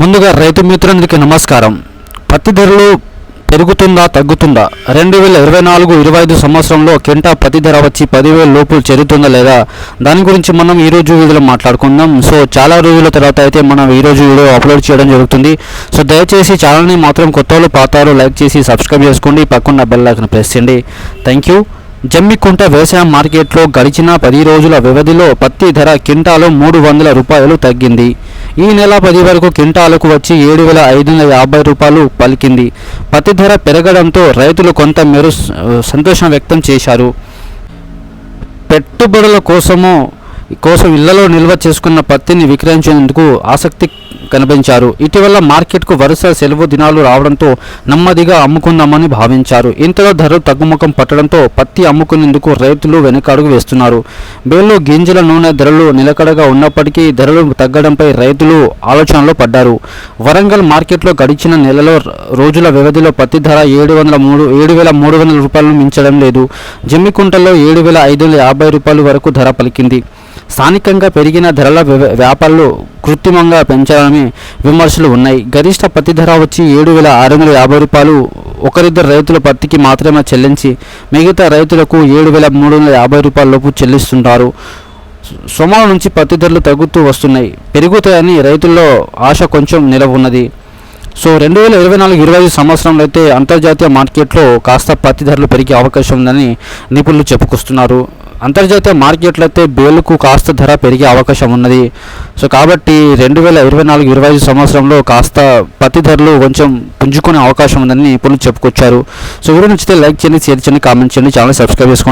ముందుగా రైతు మిత్రునికి నమస్కారం. పత్తి ధరలు పెరుగుతుందా తగ్గుతుందా? రెండు వేల ఇరవై నాలుగు ఇరవై ఐదు సంవత్సరంలో కింటా పత్తి ధర వచ్చి పదివేల లోపు చేరుతుందా లేదా? దాని గురించి మనం ఈ రోజు వీడియోలో మాట్లాడుకుందాం. సో చాలా రోజుల తర్వాత అయితే మనం ఈ రోజు వీడియో అప్లోడ్ చేయడం జరుగుతుంది. సో దయచేసి ఛానల్ని మాత్రం కొత్త వాళ్ళు పాతాలు లైక్ చేసి సబ్స్క్రైబ్ చేసుకోండి. పక్కన బెల్ ఐకన్ ప్రెస్ చేయండి. Thank you. జమ్మికుంట వ్యవసాయ మార్కెట్లో గడిచిన పది రోజుల వ్యవధిలో పత్తి ధర కింటాలో మూడు వందల రూపాయలు తగ్గింది. ఈ నెల పది వరకు క్వింటాలకు వచ్చి ఏడు వేల ఐదు వందల యాభై రూపాయలు పలికింది. పత్తి ధర పెరగడంతో రైతులు కొంత మేర సంతోషం వ్యక్తం చేశారు. పెట్టుబడుల కోసము కోసం ఇళ్ళలో నిల్వ చేసుకున్న పత్తిని విక్రయించేందుకు ఆసక్తి కనిపించారు. ఇటీవల మార్కెట్కు వరుస సెలవు దినాలు రావడంతో నెమ్మదిగా అమ్ముకుందామని భావించారు. ఇంతలో ధరలు తగ్గుముఖం పట్టడంతో పత్తి అమ్ముకునేందుకు రైతులు వెనకడుగు వేస్తున్నారు. బేల్లో గింజల నూనె ధరలు నిలకడగా ఉన్నప్పటికీ ధరలు తగ్గడంపై రైతులు ఆలోచనలో పడ్డారు. వరంగల్ మార్కెట్లో గడిచిన నెలలో రోజుల వ్యవధిలో పత్తి ధర ఏడు వందల మూడు ఏడు వేల మూడు వందల రూపాయలను మించడం లేదు. జమ్మికుంటలో ఏడు వేల ఐదు వందల యాభై రూపాయల వరకు ధర పలికింది. స్థానికంగా పెరిగిన ధరల వ్యాపారులు కృత్రిమంగా పెంచాలని విమర్శలు ఉన్నాయి. గరిష్ట పత్తి ధర వచ్చి ఏడు వేల ఆరు వందల యాభై రూపాయలు. ఒకరిద్దరు రైతుల పత్తికి మాత్రమే చెల్లించి మిగతా రైతులకు ఏడు వేల మూడు వందల యాభై రూపాయల లోపు చెల్లిస్తుంటారు. సోమవారం నుంచి పత్తి ధరలు తగ్గుతూ వస్తున్నాయి. పెరుగుతాయని రైతుల్లో ఆశ కొంచెం నిలవున్నది. సో రెండు వేల ఇరవై నాలుగు ఇరవై ఐదు సంవత్సరంలో అయితే అంతర్జాతీయ మార్కెట్లో కాస్త పత్తి ధరలు పెరిగే అవకాశం ఉందని నిపుణులు చెప్పుకొస్తున్నారు. అంతర్జాతీయ మార్కెట్లో అయితే బేలుకు కాస్త ధర పెరిగే అవకాశం ఉన్నది. సో కాబట్టి రెండు వేల ఇరవై నాలుగు ఇరవై ఐదు సంవత్సరంలో కాస్త పత్తి ధరలు కొంచెం పుంజుకునే అవకాశం ఉందని నిపుణులు చెప్పుకొచ్చారు. సో వీడియో నచ్చితే లైక్ చేయండి షేర్ చేయండి కామెంట్ చేయండి ఛానల్ సబ్స్క్రైబ్ చేసుకోండి.